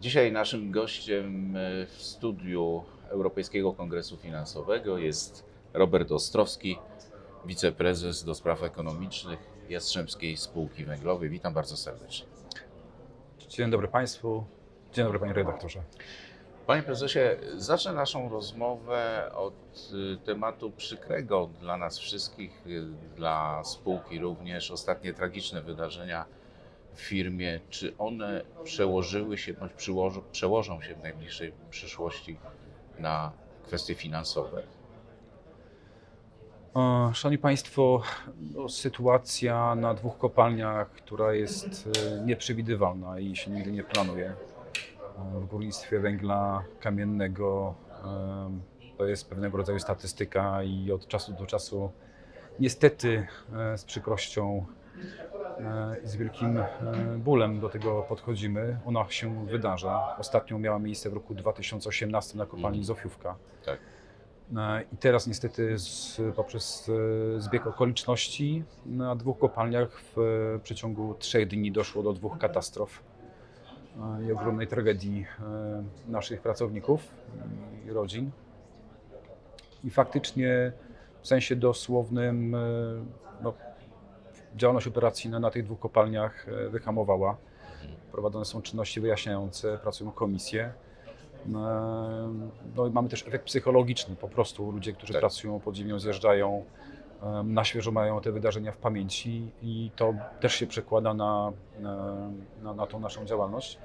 Dzisiaj naszym gościem e, w studiu Europejskiego Kongresu Finansowego jest Robert Ostrowski, wiceprezes do spraw ekonomicznych Jastrzębskiej Spółki Węglowej. Witam bardzo serdecznie. Dzień dobry Państwu. Dzień dobry Panie Redaktorze. Panie prezesie, zacznę naszą rozmowę od y, tematu przykrego dla nas wszystkich, y, dla spółki również. Ostatnie tragiczne wydarzenia w firmie. Czy one przełożyły się bądź przyłożą, przełożą się w najbliższej przyszłości na kwestie finansowe? Szanowni Państwo, no, sytuacja na dwóch kopalniach, która jest e, nieprzewidywalna i się nigdy nie planuje. E, W górnictwie węgla kamiennego e, to jest pewnego rodzaju statystyka i od czasu do czasu niestety z przykrością i z wielkim e, bólem do tego podchodzimy. Ona się wydarza. Ostatnio miała miejsce w roku 2018 na kopalni Mhm. Zofiówka. Tak. E, I teraz niestety z, poprzez e, zbieg okoliczności na dwóch kopalniach w e, przeciągu trzech dni doszło do dwóch katastrof e, i ogromnej tragedii e, naszych pracowników i rodzin. I faktycznie w sensie dosłownym e, no, działalność operacyjna na tych dwóch kopalniach e, wyhamowała. Prowadzone są czynności wyjaśniające, pracują komisje. No i mamy też efekt psychologiczny. Po prostu ludzie, którzy Tak. pracują pod ziemią, zjeżdżają, na świeżo mają te wydarzenia w pamięci i to też się przekłada na, na, na, tą naszą działalność.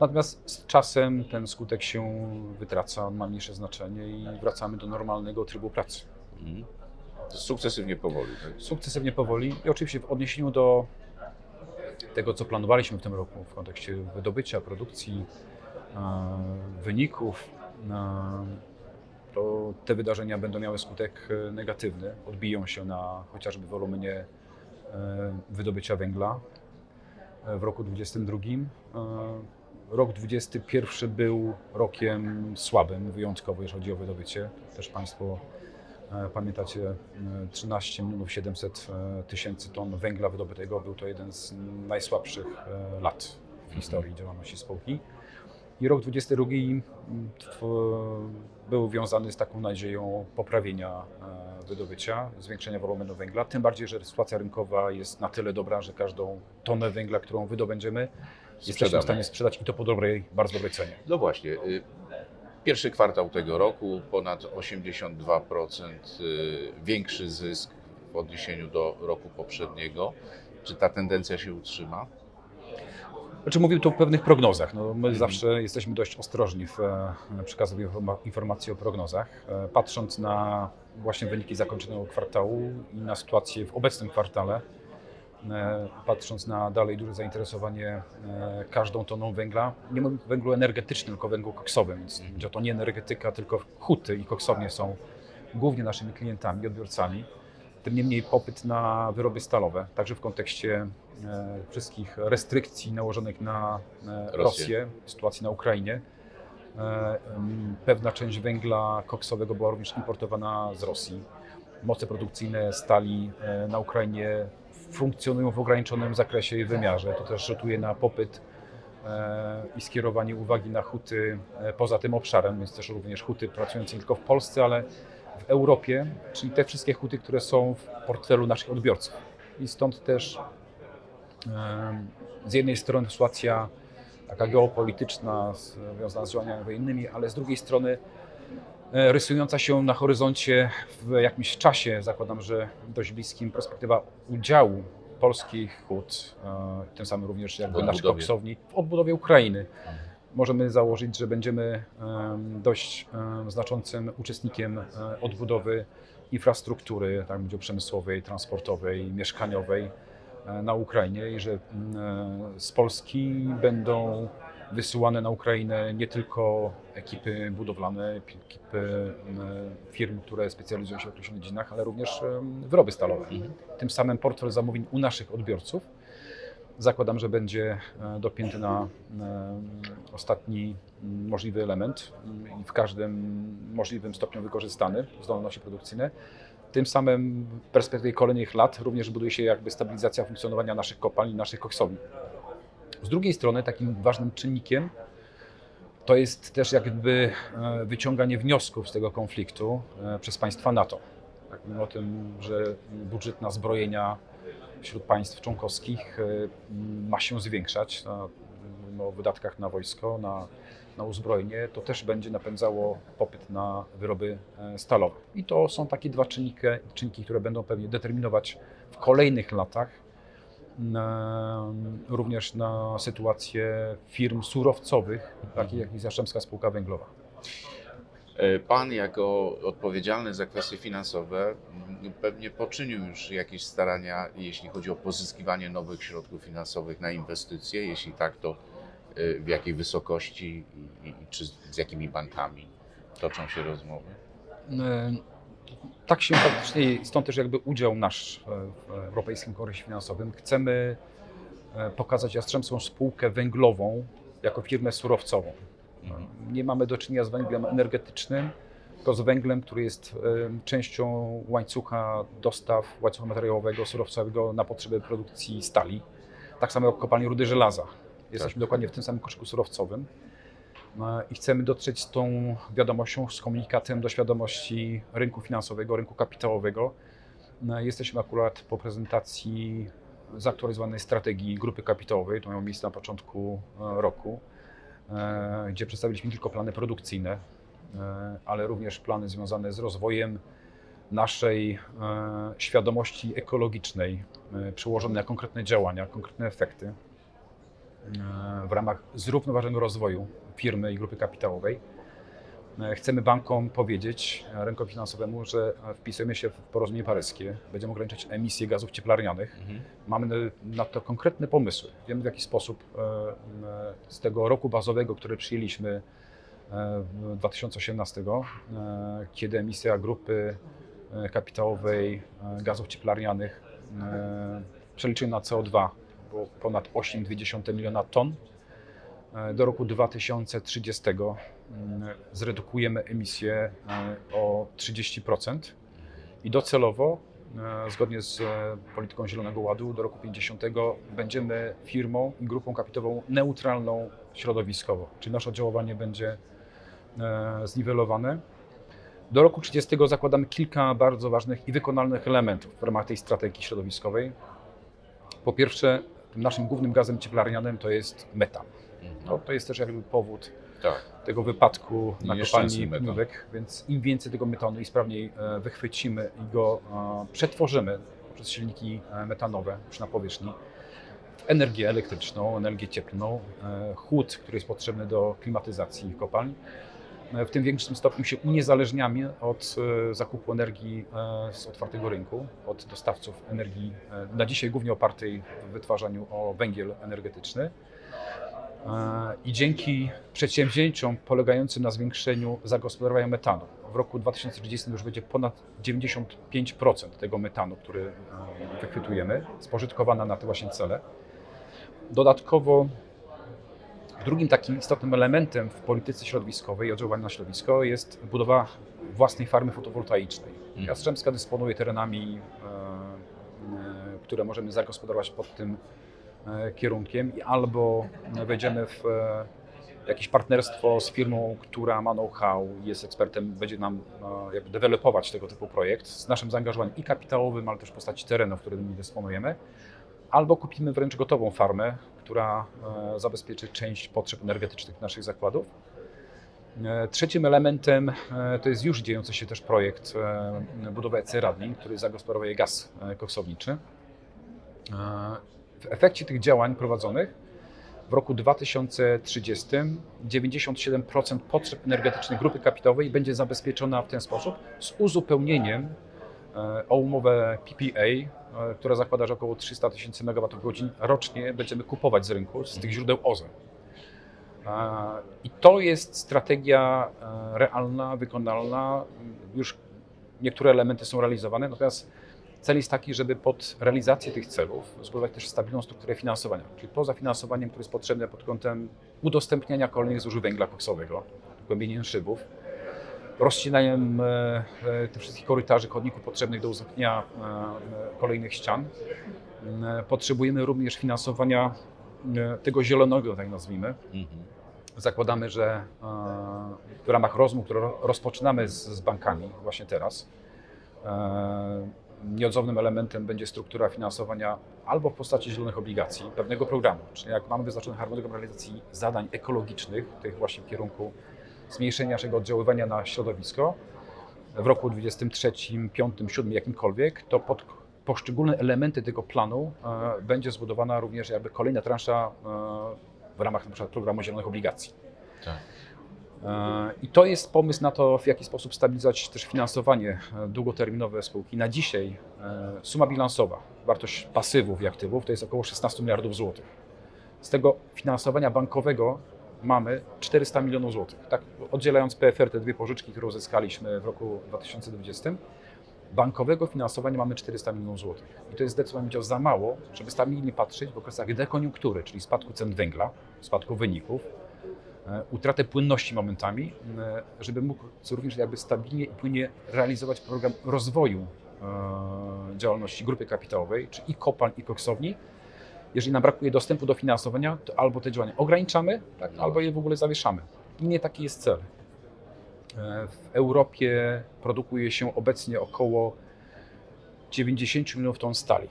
Natomiast z czasem ten skutek się wytraca, ma mniejsze znaczenie i wracamy do normalnego trybu pracy. Mhm. Sukcesywnie powoli. Tak? Sukcesywnie powoli i oczywiście w odniesieniu do tego, co planowaliśmy w tym roku w kontekście wydobycia, produkcji, e, wyników, e, to te wydarzenia będą miały skutek e, negatywny, odbiją się na chociażby wolumenie wydobycia węgla w roku 2022. E, Rok 2021 był rokiem słabym, wyjątkowo, jeżeli chodzi o wydobycie. Też Państwo pamiętacie, e, 13 milionów 700 e, tysięcy ton węgla wydobytego. Był to jeden z najsłabszych e, lat w historii działalności spółki. I rok 22 mm, był wiązany z taką nadzieją poprawienia e, wydobycia, zwiększenia wolumenu węgla. Tym bardziej, że sytuacja rynkowa jest na tyle dobra, że każdą tonę węgla, którą wydobędziemy, jesteśmy w Sprzedamy. stanie sprzedać i to po dobrej, bardzo dobrej cenie. No właśnie. Pierwszy kwartał tego roku ponad 82% y, większy zysk w odniesieniu do roku poprzedniego. Czy ta tendencja się utrzyma? Znaczy mówił tu o pewnych prognozach. No, my zawsze jesteśmy dość ostrożni w e, przekazywaniu informa- informacji o prognozach. E, Patrząc na właśnie wyniki zakończonego kwartału i na sytuację w obecnym kwartale, patrząc na dalej duże zainteresowanie e, każdą toną węgla, nie mówię węglu energetycznym, tylko węglu koksowym, więc będzie to nie energetyka, tylko huty i koksownie są głównie naszymi klientami, odbiorcami. Tym niemniej popyt na wyroby stalowe, także w kontekście e, wszystkich restrykcji nałożonych na e, Rosję. Sytuacji na Ukrainie. E, Pewna część węgla koksowego była również importowana z Rosji. Moce produkcyjne stali e, na Ukrainie funkcjonują w ograniczonym zakresie i wymiarze. To też rzutuje na popyt e, i skierowanie uwagi na huty e, poza tym obszarem, więc też również huty pracujące nie tylko w Polsce, ale w Europie, czyli te wszystkie huty, które są w portfelu naszych odbiorców. I stąd też em, z jednej strony sytuacja taka geopolityczna związana z działaniami wojennymi, ale z drugiej strony e, rysująca się na horyzoncie w jakimś czasie, zakładam, że dość bliskim, perspektywa udziału polskich hut, e, tym samym również jakby naszych koksowni w odbudowie Ukrainy. Możemy założyć, że będziemy em, dość znaczącym uczestnikiem e, odbudowy infrastruktury, tak będzie przemysłowej, transportowej, mieszkaniowej e, na Ukrainie i że e, z Polski będą wysyłane na Ukrainę nie tylko ekipy budowlane, ekipy firm, które specjalizują się w określonych dziedzinach, ale również wyroby stalowe. Tym samym portfel zamówień u naszych odbiorców zakładam, że będzie e, dopięty na ostatni możliwy element i w każdym możliwym stopniu wykorzystany, zdolności produkcyjne. Tym samym w perspektywie kolejnych lat również buduje się jakby stabilizacja funkcjonowania naszych kopalni, naszych koksowni. Z drugiej strony takim ważnym czynnikiem to jest też jakby e, wyciąganie wniosków z tego konfliktu e, przez państwa NATO. Tak, o tym, że budżet na zbrojenia wśród państw członkowskich e, ma się zwiększać. Mówimy o wydatkach na wojsko, na, na uzbrojenie. To też będzie napędzało popyt na wyroby stalowe. I to są takie dwa czynniki, czynniki które będą pewnie determinować w kolejnych latach na, również na sytuację firm surowcowych, takich jak Jastrzębska Spółka Węglowa. E, Pan jako odpowiedzialny za kwestie finansowe m, pewnie poczynił już jakieś starania, jeśli chodzi o pozyskiwanie nowych środków finansowych na inwestycje. Jeśli tak, to e, w jakiej wysokości i, i czy z jakimi bankami toczą się rozmowy? Tak się faktycznie, stąd też jakby udział nasz e, w Europejskim Konkursie Finansowym. Chcemy e, pokazać Jastrzębską Spółkę Węglową jako firmę surowcową. Mhm. Nie mamy do czynienia z węglem energetycznym, tylko z węglem, który jest e, częścią łańcucha dostaw, łańcucha materiałowego, surowcowego na potrzeby produkcji stali. Tak samo jak kopalnie rudy żelaza. Jesteśmy dokładnie w tym samym koszyku surowcowym. E, I chcemy dotrzeć z tą wiadomością, z komunikatem do świadomości rynku finansowego, rynku kapitałowego. E, Jesteśmy akurat po prezentacji zaktualizowanej strategii grupy kapitałowej, to miało miejsce na początku e, roku, gdzie przedstawiliśmy nie tylko plany produkcyjne, ale również plany związane z rozwojem naszej świadomości ekologicznej, przełożone na konkretne działania, konkretne efekty w ramach zrównoważonego rozwoju firmy i grupy kapitałowej. E, Chcemy bankom powiedzieć, e, rynkowi finansowemu, że e, wpisujemy się w porozumienie paryskie, będziemy ograniczać emisję gazów cieplarnianych. Mhm. Mamy na- to konkretne pomysły. Wiemy w jaki sposób e, e, z tego roku bazowego, który przyjęliśmy e, w 2018, e, kiedy emisja grupy e, kapitałowej e, gazów cieplarnianych e, przeliczymy na CO2 było ponad 8,2 miliona ton. E, Do roku 2030 mm, zredukujemy emisję e, o 30% i docelowo, e, zgodnie z polityką Zielonego Ładu, do roku 50 będziemy firmą i grupą kapitałową neutralną środowiskowo, czyli nasze oddziaływanie będzie zniwelowane. Do roku 30 zakładamy kilka bardzo ważnych i wykonalnych elementów w ramach tej strategii środowiskowej. Po pierwsze, tym naszym głównym gazem cieplarnianym to jest metan. To, to jest też jakby powód Tak. tego wypadku na kopalni pniówek, więc im więcej tego metanu i sprawniej e, wychwycimy i go e, przetworzymy przez silniki e, metanowe już na powierzchni energię elektryczną, energię cieplną, chłód, który jest potrzebny do klimatyzacji kopalń, w tym większym stopniu się uniezależniamy od e, zakupu energii e, z otwartego rynku, od dostawców energii, e, na dzisiaj głównie opartej w wytwarzaniu o węgiel energetyczny. E, I dzięki przedsięwzięciom polegającym na zwiększeniu zagospodarowania metanu, w roku 2030 już będzie ponad 95% tego metanu, który e, wychwytujemy, spożytkowana na te właśnie cele. Dodatkowo drugim takim istotnym elementem w polityce środowiskowej i oddziaływaniu na środowisko jest budowa własnej farmy fotowoltaicznej. Mhm. Jastrzębska dysponuje terenami, e, e, które możemy zagospodarować pod tym e, kierunkiem i albo wejdziemy w jakieś partnerstwo z firmą, która ma know-how, jest ekspertem, będzie nam jakby dewelopować tego typu projekt z naszym zaangażowaniem i kapitałowym, ale też w postaci terenów, którymi dysponujemy, albo kupimy wręcz gotową farmę, która e, zabezpieczy część potrzeb energetycznych naszych zakładów. E, Trzecim elementem e, to jest już dziejący się też projekt budowy EC Radlin, który zagospodarowuje gaz koksowniczy. W efekcie tych działań prowadzonych w roku 2030 97% potrzeb energetycznych grupy kapitałowej będzie zabezpieczona w ten sposób z uzupełnieniem o umowę PPA, która zakłada, że około 300 tysięcy MWh rocznie będziemy kupować z rynku, z tych źródeł OZE. E, I to jest strategia e, realna, wykonalna. Już niektóre elementy są realizowane, natomiast cel jest taki, żeby pod realizację tych celów zbudować też stabilną strukturę finansowania, czyli poza finansowaniem, które jest potrzebne pod kątem udostępniania kolejnych złóż węgla koksowego, głębieniem szybów, rozcinaniem e, tych wszystkich korytarzy, chodników potrzebnych do uzgodnienia e, e, kolejnych ścian. Potrzebujemy również finansowania tego zielonego, tak nazwijmy, Mhm. zakładamy, że w ramach rozmów, które ro- rozpoczynamy z, bankami właśnie teraz, nieodzownym elementem będzie struktura finansowania albo w postaci zielonych obligacji, pewnego programu. Czyli jak mamy wyznaczony harmonogram realizacji zadań ekologicznych, tych właśnie w kierunku zmniejszenia naszego oddziaływania na środowisko w roku 23, 5, 7, jakimkolwiek, to pod poszczególne elementy tego planu e, będzie zbudowana również jakby kolejna transza e, w ramach na przykład programu zielonych obligacji. Tak. E, I to jest pomysł na to, w jaki sposób stabilizować też finansowanie długoterminowe spółki. Na dzisiaj e, suma bilansowa, wartość pasywów i aktywów to jest około 16 miliardów złotych. Z tego finansowania bankowego mamy 400 milionów złotych. Tak, oddzielając PFR, te dwie pożyczki, które uzyskaliśmy w roku 2020, bankowego finansowania mamy 400 milionów złotych. I to jest zdecydowanie za mało, żeby stabilnie patrzeć w okresach dekoniunktury, czyli spadku cen węgla, spadku wyników, e, utratę płynności momentami, e, żeby mógł również jakby stabilnie i płynnie realizować program rozwoju e, działalności grupy kapitałowej, czy i kopalń, i koksowni. Jeżeli nam brakuje dostępu do finansowania, to albo te działania ograniczamy, tak, No albo je w ogóle zawieszamy. I nie taki jest cel. E, W Europie produkuje się obecnie około 90 milionów ton stali.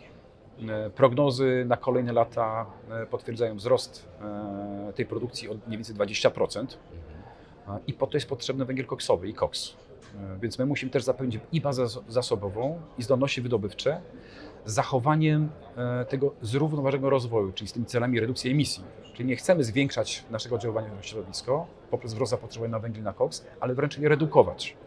E, Prognozy na kolejne lata e, potwierdzają wzrost tej produkcji o mniej więcej 20%. A, I po to jest potrzebny węgiel koksowy i koks. Więc my musimy też zapewnić i bazę zas- zasobową, i zdolności wydobywcze, zachowaniem e, tego zrównoważonego rozwoju, czyli z tymi celami redukcji emisji. Czyli nie chcemy zwiększać naszego oddziaływania na środowisko poprzez wzrost zapotrzebowania na węgiel na koks, ale wręcz je redukować.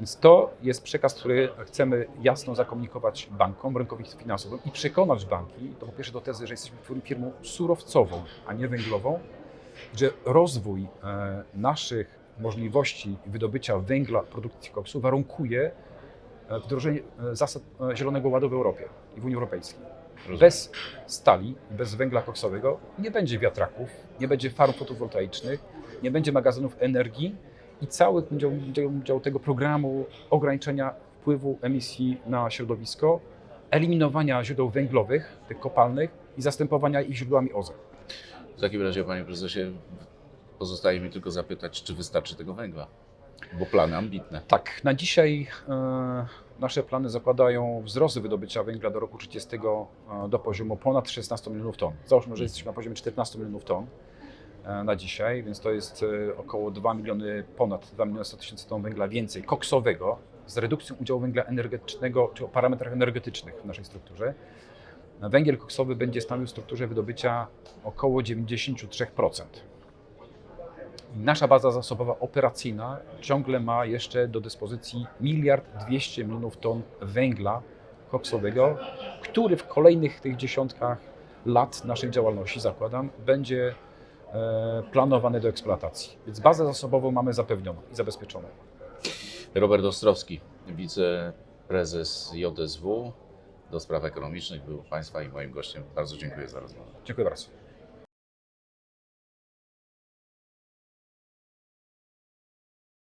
Więc to jest przekaz, który chcemy jasno zakomunikować bankom, rynkowi finansowym i przekonać banki, to po pierwsze do tezy, że jesteśmy firmą surowcową, a nie węglową, że rozwój e, naszych możliwości wydobycia węgla, produkcji koksu warunkuje wdrożenie e, zasad e, Zielonego Ładu w Europie i w Unii Europejskiej. Rozumiem. Bez stali, bez węgla koksowego nie będzie wiatraków, nie będzie farm fotowoltaicznych, nie będzie magazynów energii i cały udział, udział tego programu ograniczenia wpływu emisji na środowisko, eliminowania źródeł węglowych, tych kopalnych i zastępowania ich źródłami OZE. W takim razie, panie prezesie, pozostaje mi tylko zapytać, czy wystarczy tego węgla? Bo plany ambitne. Tak, na dzisiaj e, nasze plany zakładają wzrost wydobycia węgla do roku 30 e, do poziomu ponad 16 milionów ton. Załóżmy, że jesteśmy na poziomie 14 milionów ton e, na dzisiaj, więc to jest około 2 miliony, ponad 2 miliony 100 tysięcy ton węgla więcej koksowego z redukcją udziału węgla energetycznego czy o parametrach energetycznych w naszej strukturze. Węgiel koksowy będzie stanowił w strukturze wydobycia około 93%. Nasza baza zasobowa operacyjna ciągle ma jeszcze do dyspozycji miliard 200 milionów ton węgla koksowego, który w kolejnych tych dziesiątkach lat naszej działalności, zakładam, będzie e, planowany do eksploatacji. Więc bazę zasobową mamy zapewnioną i zabezpieczoną. Robert Ostrowski, wiceprezes JSW do spraw ekonomicznych, był Państwa i moim gościem. Bardzo dziękuję za rozmowę. Dziękuję bardzo.